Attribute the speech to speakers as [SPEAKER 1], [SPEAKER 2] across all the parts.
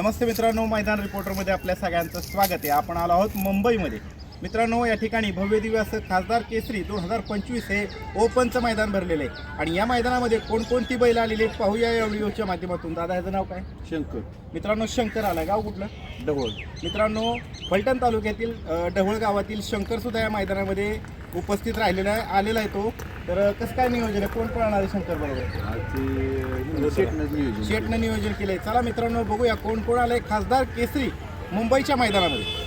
[SPEAKER 1] नमस्ते मित्रांनो मैदान रिपोर्टरमध्ये आपल्या सगळ्यांचं स्वागत आहे. आपण आलो आहोत मुंबईमध्ये. मित्रांनो या ठिकाणी भव्य दिवस खासदार केसरी दोन हजार पंचवीस हे ओपनचं मैदान भरलेलं आहे. आणि या मैदानामध्ये कोणकोणती बैल आलेली आहेत पाहूया या व्हिडिओच्या माध्यमातून. दादा ह्याचं नाव काय? शंकर. मित्रांनो शंकर आलाय. गाव कुठलं? ढवळ मित्रांनो फलटण तालुक्यातील ढवळ गावातील शंकर सुद्धा या मैदानामध्ये उपस्थित राहिलेला आहे आलेला आहे तो. तर कसं काय नियोजन आहे? कोण पळणार आहे शंकर बरोबर? शेटनं नियोजन केलंय. चला मित्रांनो बघूया कोण कोण आलंय खासदार केसरी मुंबईच्या मैदानामध्ये.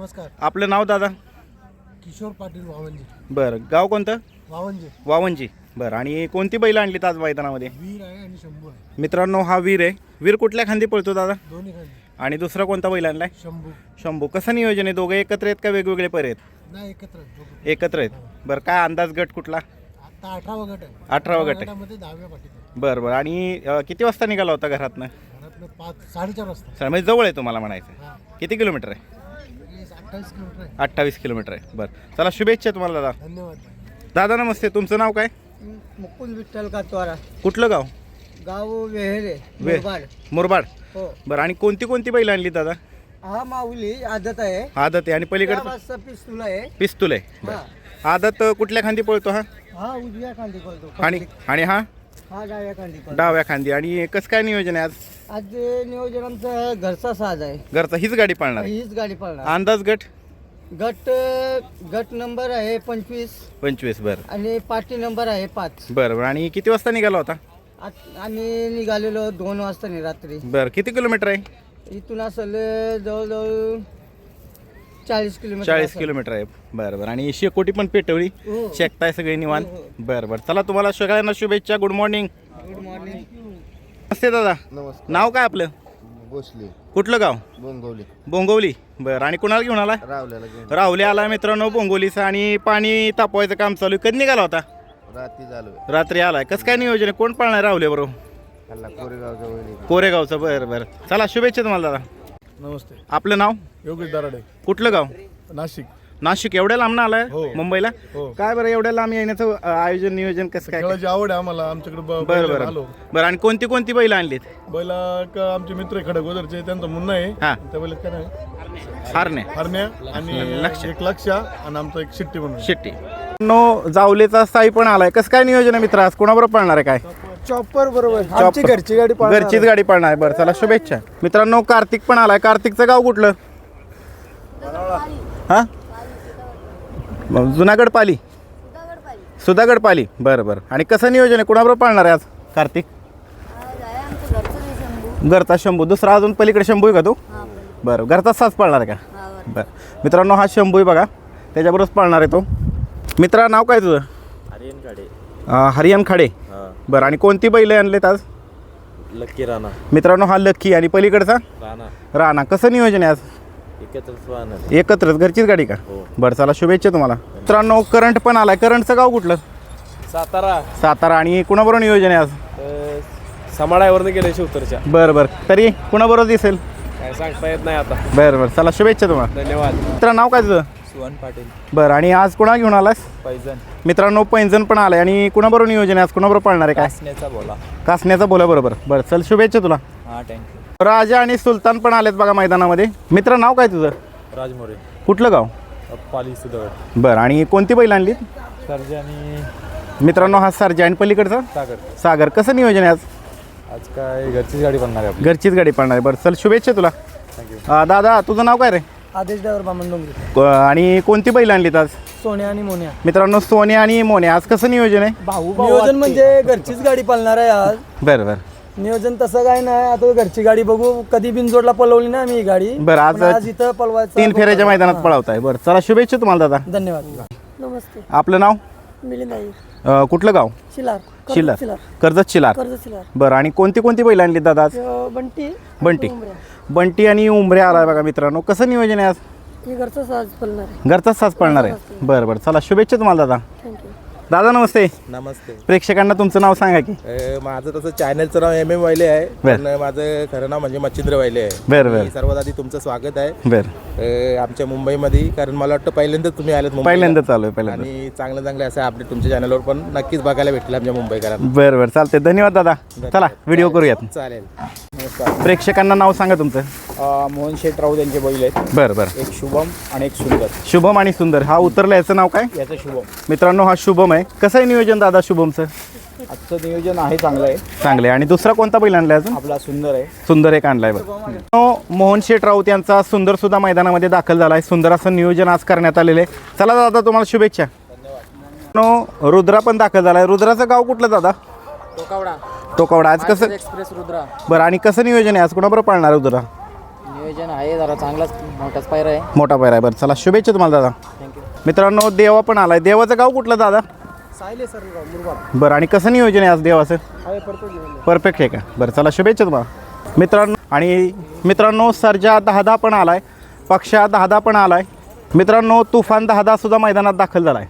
[SPEAKER 2] नमस्कार.
[SPEAKER 1] आपलं नाव दादा?
[SPEAKER 2] किशोर पाटील वावंजी.
[SPEAKER 1] बरं गाव कोणतं?
[SPEAKER 2] वावंजी.
[SPEAKER 1] वावंजी. बरं आणि कोणती बैल आणलीत आज मैदानामध्ये?
[SPEAKER 2] वीर आहे आणि शंभू आहे.
[SPEAKER 1] मित्रांनो हा वीर आहे. वीर कुठल्या खांदी पळतो दादा?
[SPEAKER 2] दोन्ही खाली
[SPEAKER 1] आणि दुसरा कोणता बैल आणलाय?
[SPEAKER 2] शंभू.
[SPEAKER 1] शंभू. कसं नियोजन आहे? दोघं एकत्र आहेत का वेगवेगळे पर आहेत?
[SPEAKER 2] नाही एकत्र आहेत दोघं.
[SPEAKER 1] एकत्र आहेत. बरं काय अंदाज गट कुठला?
[SPEAKER 2] आता अठरावा गट आहे.
[SPEAKER 1] अठरावा गट आहे.
[SPEAKER 2] गटामध्ये दहाव्या पाठीत आहे.
[SPEAKER 1] बरं बरं. आणि अं, किती वाजता निघाला होता घरातनं?
[SPEAKER 2] पाच साडेचार वाजता.
[SPEAKER 1] सर म्हणजे जवळ आहे तुम्हाला म्हणायचं.
[SPEAKER 2] हा.
[SPEAKER 1] किती किलोमीटर आहे?
[SPEAKER 2] अठ्ठावीस किलोमीटर आहे.
[SPEAKER 1] अठ्ठावीस किलोमीटर आहे. बरं. चला शुभेच्छा तुम्हाला दादा.
[SPEAKER 2] धन्यवाद.
[SPEAKER 1] दादा नमस्ते. तुमचं नाव काय?
[SPEAKER 2] मुकुंद विठ्ठल कातवारा.
[SPEAKER 1] कुठलं गाव?
[SPEAKER 2] गाव वेहेरे
[SPEAKER 1] वे-
[SPEAKER 2] मुरबाड.
[SPEAKER 1] मुरबाड.
[SPEAKER 2] हो.
[SPEAKER 1] बरं आणि कोणती कोणती बैल आणली दादा?
[SPEAKER 2] हा माऊली आदत आहे.
[SPEAKER 1] आदत आहे. आणि पलीकडचं?
[SPEAKER 2] वाजता पिस्तूल आहे.
[SPEAKER 1] पिस्तूल आहे.
[SPEAKER 2] हा.
[SPEAKER 1] आदत अं, कुठल्या खांदी पळतो हा?
[SPEAKER 2] हा उजव्या खांदी करतो
[SPEAKER 1] आणि आणि हा?
[SPEAKER 2] हा डाव्या खांदी
[SPEAKER 1] डाव्या खांदी आणि कसं काय नियोजन आहे आज?
[SPEAKER 2] आज नियोजन आमचा घरचा साज आहे.
[SPEAKER 1] घरचा हीच गाडी पाळणार आहे.
[SPEAKER 2] हीच गाडी पळणार.
[SPEAKER 1] अंदाज गट?
[SPEAKER 2] गट गट नंबर आहे पंचवीस.
[SPEAKER 1] पंचवीस बरं.
[SPEAKER 2] आणि पार्टी नंबर आहे पाच.
[SPEAKER 1] बरं बरं. आणि किती वाजता निघाला होता?
[SPEAKER 2] आत- आम्ही निघालेलो दोन वाजता नाही रात्री.
[SPEAKER 1] बरं किती किलोमीटर आहे?
[SPEAKER 2] इथून असेल जवळजवळ चाळीस किलोमीटर
[SPEAKER 1] चाळीस
[SPEAKER 2] असेल.
[SPEAKER 1] किलोमीटर आहे. बरं बरं. आणि शेकोटी पण पेटवली.
[SPEAKER 2] हो.
[SPEAKER 1] शेकताय सगळे निवांत.
[SPEAKER 2] हो,
[SPEAKER 1] बरं बरं. चला तुम्हाला सगळ्यांना शुभेच्छा. गुड मॉर्निंग
[SPEAKER 2] गुड मॉर्निंग
[SPEAKER 1] नमस्ते दादा.
[SPEAKER 3] नमस्कार.
[SPEAKER 1] नाव काय आपलं?
[SPEAKER 3] भोसले.
[SPEAKER 1] कुठलं गाव?
[SPEAKER 3] बोंगवली.
[SPEAKER 1] बोंगवली. बरं. आणि कुणाला घेऊन आला
[SPEAKER 3] रावल्याला घेऊन.
[SPEAKER 1] राहुले आला मित्रांनो बोंगवलीचं आणि पाणी तापवायचं काम चालू आहे. कधी निघाला होता?
[SPEAKER 3] रात्री झालो.
[SPEAKER 1] रात्री आलाय. कसं काय नियोजन आहे? कोण पाळणार राहुले बरोबर?
[SPEAKER 3] कोरेगावच्या
[SPEAKER 1] कोरेगावचं. बरं बरं. चला शुभेच्छा तुम्हाला दादा.
[SPEAKER 4] नमस्ते.
[SPEAKER 1] आपलं नाव?
[SPEAKER 4] योगेश दराडे.
[SPEAKER 1] कुठलं गाव?
[SPEAKER 4] नाशिक.
[SPEAKER 1] नाशिक. एवढ्या लांब ना आलाय?
[SPEAKER 4] हो.
[SPEAKER 1] मुंबईला?
[SPEAKER 4] हो.
[SPEAKER 1] काय बरं एवढ्या लांब येण्याचं अं, आयोजन नियोजन कसं काय?
[SPEAKER 4] खेळाची आवड आहे आम्हाला. आमच्याकडे ब-
[SPEAKER 1] बरं
[SPEAKER 4] बैल
[SPEAKER 1] बरं.
[SPEAKER 4] आलो.
[SPEAKER 1] बरं आणि कोणती कोणती बैल आणलीत?
[SPEAKER 4] बैला का आमचे मित्र आहे खडगोदरचे त्यांचा मुन्ना आहे
[SPEAKER 1] हा.
[SPEAKER 4] त्या बैलात काय नाही
[SPEAKER 1] हारणे.
[SPEAKER 4] हरण्या आणि
[SPEAKER 1] लक्ष.
[SPEAKER 4] एक लक्ष आणि आमचा एक शिट्टी म्हणून.
[SPEAKER 1] शेट्टी. नो जावलेचा साई पण आलाय. कसं काय नियोजन आहे मित्र? आज कोणाबरोबर पाळणार आहे काय?
[SPEAKER 2] चॉपर बरोबर.
[SPEAKER 1] आमची
[SPEAKER 2] घरची गाडी
[SPEAKER 1] घरचीच गाडी पाळणार आहे. बरं चला शुभेच्छा. मित्रांनो कार्तिक पण आलाय. कार्तिकचं गाव कुठलं? हा? मग जुनागड पाली. सुधागड पाली. बरं बरं. आणि कसं नियोजन आहे? कोणाबरोबर पाळणार आहे आज कार्तिक? घरचा शंभू. दुसरा अजून पलीकडे शंभू आहे का तू? बरं घरचा साच पाळणार आहे का? बरं. मित्रांनो हा शंभू आहे बघा. त्याच्याबरोबरच पाळणार आहे तो. मित्रा नाव काय तुझं? अं, हरियान खाडे. बरं आणि कोणती बैल आणलेत आज?
[SPEAKER 5] लक्की राणा.
[SPEAKER 1] मित्रांनो हा लक्की आणि पलीकडचा?
[SPEAKER 5] राणा.
[SPEAKER 1] राणा. कसं नियोजन आहे आज?
[SPEAKER 5] एकत्र स्वान
[SPEAKER 1] एकत्रच? घरचीच गाडी का?
[SPEAKER 5] हो.
[SPEAKER 1] बरं चला शुभेच्छा तुम्हाला. मित्रांनो करंट पण आलाय. करंटचं गाव कुठलं?
[SPEAKER 5] सातारा.
[SPEAKER 1] सातारा. आणि कुणाबरोबर नियोजन आहे आज?
[SPEAKER 5] समाळ्यावरनं गेले शिवतरच्या
[SPEAKER 1] बरं बरं. तरी कुणाबरोबर दिसेल?
[SPEAKER 5] काय सांगता येत नाही आता.
[SPEAKER 1] बरं बरं. चला शुभेच्छा तुम्हाला.
[SPEAKER 5] धन्यवाद.
[SPEAKER 1] मित्रा नाव काय तुझं?
[SPEAKER 5] सुहान पाटील.
[SPEAKER 1] बरं आणि आज कुणा घेऊन आलास
[SPEAKER 5] पैजण.
[SPEAKER 1] मित्रांनो पैंजण पण आलाय. आणि कुणाबरोबर नियोजन आहे? आज कुणाबरोबर पाळणार आहे काय?
[SPEAKER 5] कासण्याचा बोला.
[SPEAKER 1] कासण्याचा बोला बरोबर. बरं चल शुभेच्छा तुला.
[SPEAKER 5] हा थँक्यू
[SPEAKER 1] राजा आणि सुलतान पण आलेत बघा मैदानामध्ये. मित्र नाव काय तुझं?
[SPEAKER 5] राजमोरे.
[SPEAKER 1] कुठलं गाव?
[SPEAKER 5] पाली सुदगड
[SPEAKER 1] बरं आणि कोणती बैल आणली?
[SPEAKER 5] सरजे आणि
[SPEAKER 1] मित्रांनो हा सरजा आणि पलीकडचा?
[SPEAKER 5] सागर.
[SPEAKER 1] सागर कसं नियोजन आहे आज?
[SPEAKER 5] आज काय घरचीच गाडी बनणार आहे
[SPEAKER 1] घरचीच गाडी पाळणार आहे. बरं चल शुभेच्छा तुला.
[SPEAKER 5] थँक्यू
[SPEAKER 1] अं, दादा तुझं नाव काय रे?
[SPEAKER 2] आदेश ड्रायव्हर बामण डोंगरे.
[SPEAKER 1] क- आणि कोणती बैल आणलीत आज?
[SPEAKER 2] सोन्या आणि मोन्या.
[SPEAKER 1] मित्रांनो सोन्या आणि मोन्या. आज कसं नियोजन आहे?
[SPEAKER 2] भाऊ नियोजन म्हणजे घरचीच गाडी पळणार आहे आज.
[SPEAKER 1] बरं बरं.
[SPEAKER 2] नियोजन तसं काय नाही. आता घरची गाडी बघू. कधी बिनजोडला पळवली ना आम्ही ही गाडी.
[SPEAKER 1] बरं, आज-
[SPEAKER 2] पण आज इथं पळवायचं
[SPEAKER 1] तीन फेऱ्याच्या मैदानात पळवताय. बरं चला शुभेच्छा तुम्हाला दादा.
[SPEAKER 2] धन्यवाद.
[SPEAKER 6] नमस्ते.
[SPEAKER 1] आपलं नाव?
[SPEAKER 6] मिलिंद आई
[SPEAKER 1] अं, कुठलं गाव?
[SPEAKER 6] शिलार कर्जत शिलार
[SPEAKER 1] कर्जत शिलार
[SPEAKER 6] कर्जत शिलार
[SPEAKER 1] बरं आणि कोणती कोणती बैल आणली दादा आज?
[SPEAKER 6] अ, बंटी.
[SPEAKER 1] बंटी. बंटी आणि उमऱ्या आलाय बघा मित्रांनो. कसं नियोजन आहे आज?
[SPEAKER 6] ही घरचं साज पळणार आहे.
[SPEAKER 1] घरचाच साज पळणार आहे. बरं बरं. चला शुभेच्छा तुम्हाला दादा.
[SPEAKER 6] थँक्यू
[SPEAKER 1] दादा नमस्ते.
[SPEAKER 7] नमस्ते.
[SPEAKER 1] प्रेक्षकांना तुमचं नाव सांगा की.
[SPEAKER 7] अ, माझं तसं चॅनलचं नाव एम एम वायले आहे
[SPEAKER 1] बर.
[SPEAKER 7] पण माझं खरं नाव म्हणजे मच्छिंद्र वायले आहे.
[SPEAKER 1] बर, बर.
[SPEAKER 7] सर्वात आधी तुमचं स्वागत आहे.
[SPEAKER 1] बर.
[SPEAKER 7] अ, आमच्या मुंबईमध्ये कारण मला वाटतं पहिल्यांदाच तुम्ही आलेत मुंबईला.
[SPEAKER 1] पहिल्यांदा चालू आहे पहिल्यांदा
[SPEAKER 7] आणि चांगले चांगले असे अपडेट तुमच्या चॅनलवर पण नक्कीच बघायला भेटतील आमच्या मुंबईकरांना.
[SPEAKER 1] बरं बरं. चालते धन्यवाद दादा. चला व्हिडिओ करूयात.
[SPEAKER 7] चालेल.
[SPEAKER 1] प्रेक्षकांना नाव सांगा तुमचं.
[SPEAKER 2] मोहन शेठ राऊत यांचे बैल आहेत.
[SPEAKER 1] बरं बरं.
[SPEAKER 2] एक शुभम आणि एक सुंदर.
[SPEAKER 1] शुभम आणि सुंदर. हा उतरला याचं नाव काय?
[SPEAKER 2] याचं शुभम.
[SPEAKER 1] मित्रांनो हा शुभम आहे. कसं आहे नियोजन दादा शुभमचं?
[SPEAKER 2] आजचं नियोजन आहे चांगलं आहे.
[SPEAKER 1] चांगलं आहे. आणि दुसरा कोणता बैल आणलाय अजून?
[SPEAKER 2] आपला सुंदर आहे.
[SPEAKER 1] सुंदर एक आणलाय बरं मोहन शेठ राऊत यांचा सुंदर सुद्धा मैदानामध्ये दाखल झाला आहे सुंदर असं नियोजन आज करण्यात आलेलं आहे. चला दादा तुम्हाला शुभेच्छा. नो रुद्रा पण दाखल झालाय. रुद्राचं गाव कुठलं दादा?
[SPEAKER 2] टोकावडा
[SPEAKER 1] टोकावडा आज कसं
[SPEAKER 2] एक्सप्रेस रुद्रा.
[SPEAKER 1] बरं आणि कसं नियोजन आहे? आज कुणाबरोबर पाळणार रुद्रा
[SPEAKER 2] नियोजन आहे जरा चांगलाच मोठाच पायरा आहे.
[SPEAKER 1] मोठा पैर आहे. बरं चला शुभेच्छा तुम्हाला दादा.
[SPEAKER 2] थँक्यू
[SPEAKER 1] मित्रांनो देवा पण आलाय. देवाचं गाव कुठलं दादा?
[SPEAKER 2] सायले सर मुरबाड.
[SPEAKER 1] बरं आणि कसं नियोजन आहे आज देवाचं? परफेक्ट आहे का? बरं चला शुभेच्छा तुम्हाला. मित्रांनो आणि मित्रांनो सर्जा दहादा पण आलाय. पक्षा दहादा पण आलाय. मित्रांनो तुफान दहादा सुद्धा मैदानात दाखल झालाय.